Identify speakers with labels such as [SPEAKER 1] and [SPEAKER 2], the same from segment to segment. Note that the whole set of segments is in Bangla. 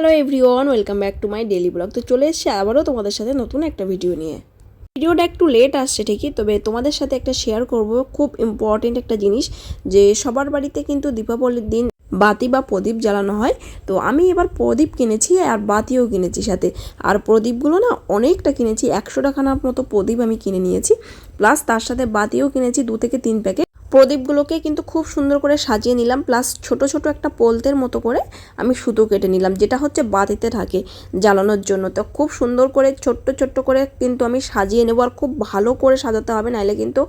[SPEAKER 1] Hello everyone welcome back to my daily blog তো চলে এসেছি আবারও তোমাদের সাথে নতুন একটা ভিডিও নিয়ে। ভিডিওটা একটু লেট আসছে ঠিকই, তবে তোমাদের সাথে একটা শেয়ার করব খুব ইম্পর্টেন্ট একটা জিনিস, যে সবার বাড়িতে কিন্তু দীপাবলির দিন বাতি বা প্রদীপ জ্বালানো হয়। তো আমি এবার প্রদীপ কিনেছি আর বাতিও কিনেছি সাথে। আর প্রদীপগুলো না অনেকটা কিনেছি, একশো টাকার মতো প্রদীপ আমি কিনে নিয়েছি প্লাস তার সাথে বাতিও কিনেছি দু থেকে তিন প্যাকেট প্রদীপগুলোকে কিন্তু খুব সুন্দর করে সাজিয়ে নিলাম, প্লাস ছোট ছোট একটা পোলতের মতো করে আমি সুতো কেটে নিলাম, যেটা হচ্ছে বাতিতে থাকে জ্বালানোর জন্য। তো খুব সুন্দর করে, ছোট্ট ছোট্ট করে কিন্তু আমি সাজিয়ে নেব, আর খুব ভালো করে সাজাতে হবে নাহলে কিন্তু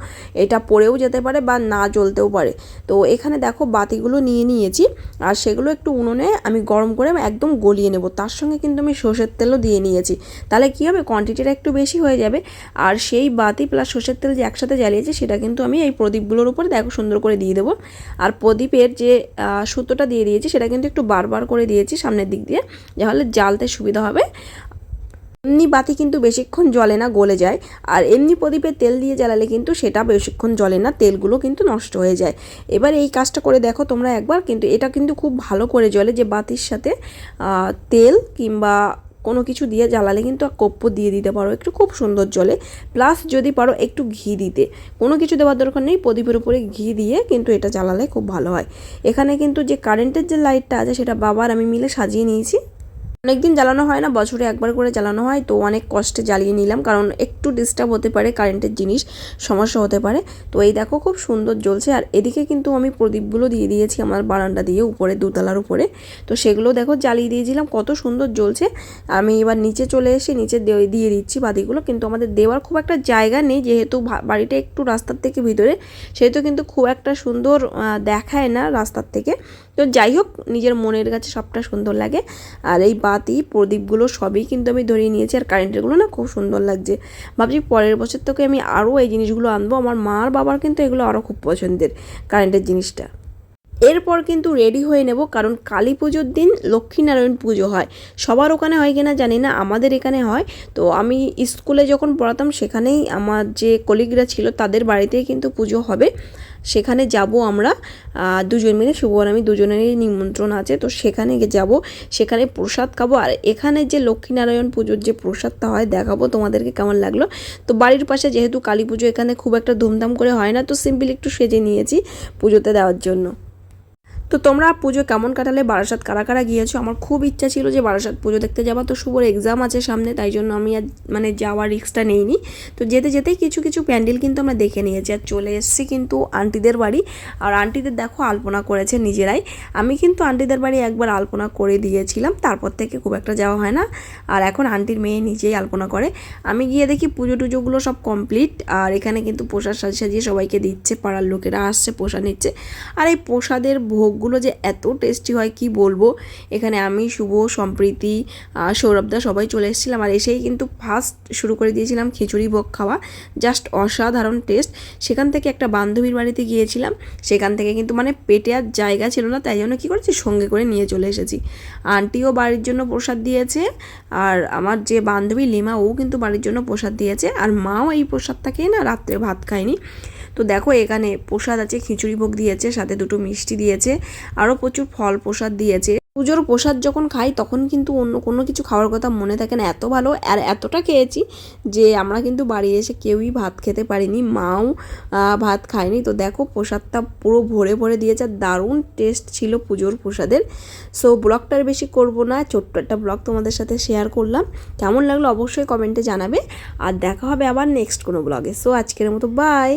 [SPEAKER 1] এটা পড়েও যেতে পারে বা না জ্বলতেও পারে। তো এখানে দেখো বাতিগুলো নিয়ে নিয়েছি, আর সেগুলো একটু উনুনে আমি গরম করে একদম গলিয়ে নেব। তার সঙ্গে কিন্তু আমি সর্ষের তেলও দিয়ে নিয়েছি। তাহলে কী হবে? কোয়ান্টিটিটা একটু বেশি হয়ে যাবে, আর সেই বাতি প্লাস সর্ষের তেল যে একসাথে জ্বালিয়েছি, সেটা কিন্তু আমি এই প্রদীপগুলোর উপর দেখো সুন্দর করে দিয়ে দেবো। আর প্রদীপের যে সুতোটা দিয়ে দিয়েছি, সেটা কিন্তু একটু বারবার করে দিয়েছি সামনের দিক দিয়ে, যাহলে জ্বালতে সুবিধা হবে। এমনি বাতি কিন্তু বেশিক্ষণ জ্বলে না, গলে যায়। আর এমনি প্রদীপে তেল দিয়ে জ্বালালে কিন্তু সেটা বেশিক্ষণ জ্বলে না, তেলগুলো কিন্তু নষ্ট হয়ে যায়। এবার এই কাজটা করে দেখো তোমরা একবার, কিন্তু এটা কিন্তু খুব ভালো করে জ্বলে যে বাতির সাথে তেল কিংবা কোনো কিছু দিয়ে জ্বালালে কিন্তু কপ্প দিয়ে দিতে পারো একটু খুব সুন্দর জলে। প্লাস যদি পারো একটু ঘি দিতে। কোনো কিছু দেওয়ার দরকার নেই, প্রদীপের উপরে ঘি দিয়ে কিন্তু এটা জ্বালালে খুব ভালো হয়। এখানে কিন্তু যে কারেন্টের যে লাইটটা আছে সেটা বাবার আমি মিলে সাজিয়ে নিয়েছি। অনেকদিন জ্বালানো হয় না, বছরে একবার করে জ্বালানো হয়, তো অনেক কষ্টে জ্বালিয়ে নিলাম, কারণ একটু ডিস্টার্ব হতে পারে কারেন্টের জিনিস, সমস্যা হতে পারে। তো এই দেখো খুব সুন্দর জ্বলছে, আর এদিকে কিন্তু আমি প্রদীপগুলো দিয়ে দিয়েছি আমার বারান্দা দিয়ে, উপরে দোতলার উপরে। তো সেগুলো দেখো জ্বালিয়ে দিয়েছিলাম, কত সুন্দর জ্বলছে। আমি এবার নিচে চলে এসে নিচে দিয়ে দিচ্ছি বাতিগুলো, কিন্তু আমাদের দেওয়ার খুব একটা জায়গা নেই, যেহেতু বাড়িটা একটু রাস্তার থেকে ভিতরে, সেহেতু কিন্তু খুব একটা সুন্দর দেখায় না রাস্তার থেকে। তো যাই হোক, নিজের মনের কাছে সবটা সুন্দর লাগে, আর এই বাতি, প্রদীপগুলো সবই কিন্তু আমি ধরিয়ে নিয়েছি আর কারেন্টেরগুলো না খুব সুন্দর লাগছে। ভাবছি পরের বছর থেকে আমি আরও এই জিনিসগুলো আনব। আমার মা আর বাবার কিন্তু এগুলো আরও খুব পছন্দের কারেন্টের জিনিসটা। এরপর কিন্তু রেডি হয়ে নেব, কারণ কালী পুজোর দিন লক্ষ্মীনারায়ণ পুজো হয়। সবার ওখানে হয় কিনা জানি না, আমাদের এখানে হয়। তো আমি স্কুলে যখন পড়াতাম, সেখানেই আমার যে কলিগরা ছিল, তাদের বাড়িতেই কিন্তু পুজো হবে। সেখানে যাব আমরা দুজন মিলে, শুভ আর আমি দুজনেরই নিমন্ত্রণ আছে, তো সেখানে যাব, সেখানে প্রসাদ খাব। আর এখানে যে লক্ষ্মীনারায়ণ পুজোর যে প্রসাদটা হয়, দেখাবো তোমাদেরকে কেমন লাগল। তো বাড়ির পাশে যেহেতু কালী পুজো এখানে খুব একটা ধুমধাম করে হয় না, তো সিম্পল একটু সেজে নিয়েছি পুজোতে দেওয়ার জন্য। তো তোমরা পুজো কেমন কাটালে? বারাসাত কারা কারা গিয়েছো? আমার খুব ইচ্ছা ছিল যে বারাসাত পুজো দেখতে যাওয়া তো শুভর এক্সাম আছে সামনে, তাই জন্য আমি আর মানে যাওয়ার রিক্সটা নেইনি। তো যেতে যেতেই কিছু কিছু প্যান্ডেল কিন্তু আমরা দেখে নিয়েছি। আর চলে এসেছি কিন্তু আন্টিদের বাড়ি। আর আন্টিদের দেখো আলপনা করেছে নিজেরাই। আমি কিন্তু আন্টিদের বাড়ি একবার আলপনা করে দিয়েছিলাম। তারপর থেকে খুব একটা যাওয়া হয় না। আর এখন আন্টির মেয়ে নিজেই আলপনা করে। আমি গিয়ে দেখি পুজো টুজোগুলো সব কমপ্লিট আর এখানে কিন্তু প্রসাদ সাজিয়ে সবাইকে দিচ্ছে, পাড়ার লোকেরা আসছে, প্রসাদ নিচ্ছে। আর এই প্রসাদের ভোগগুলো যে এত টেস্টি হয়, কি বলব? এখানে আমি, শুভ, সম্প্রীতি সৌরভদা সবাই চলে এসেছিলাম আর এসেই কিন্তু ফার্স্ট শুরু করে দিয়েছিলাম খিচুড়ি ভোগ খাওয়া। জাস্ট অসাধারণ টেস্ট সেখান থেকে একটা বান্ধবীর বাড়িতে গিয়েছিলাম। সেখান থেকে কিন্তু মানে পেটে আর জায়গা ছিল না, তাই জন্য কী করেছি? সঙ্গে করে নিয়ে চলে এসেছি। আন্টিও বাড়ির জন্য প্রসাদ দিয়েছে আর আমার যে বান্ধবী লিমা, ও কিন্তু বাড়ির জন্য প্রসাদ দিয়েছে। আর মাও এই প্রসাদটা খেয়ে না রাত্রে ভাত খায়নি। তো দেখো এখানে প্রসাদ আছে, খিচুড়ি ভোগ দিয়েছে, সাথে দুটো মিষ্টি দিয়েছে আরও প্রচুর ফল প্রসাদ দিয়েছে। পুজোর প্রসাদ যখন খাই তখন কিন্তু অন্য কোনো কিছু খাওয়ার কথা মনে থাকে না, এত ভালো আর এতটা খেয়েছি যে আমরা কিন্তু বাড়ি এসে কেউই ভাত খেতে পারিনি, মাও ভাত খায়নি। তো দেখো প্রসাদটা পুরো ভরে ভরে দিয়েছে দারুণ টেস্ট ছিল পুজোর প্রসাদের। সো ব্লগটার বেশি করব না, ছোট্ট একটা ব্লগ তোমাদের সাথে শেয়ার করলাম। কেমন লাগল অবশ্যই কমেন্টে জানাবে, আর দেখা হবে আবার নেক্সট কোনো ব্লগে। সো আজকের মতো বাই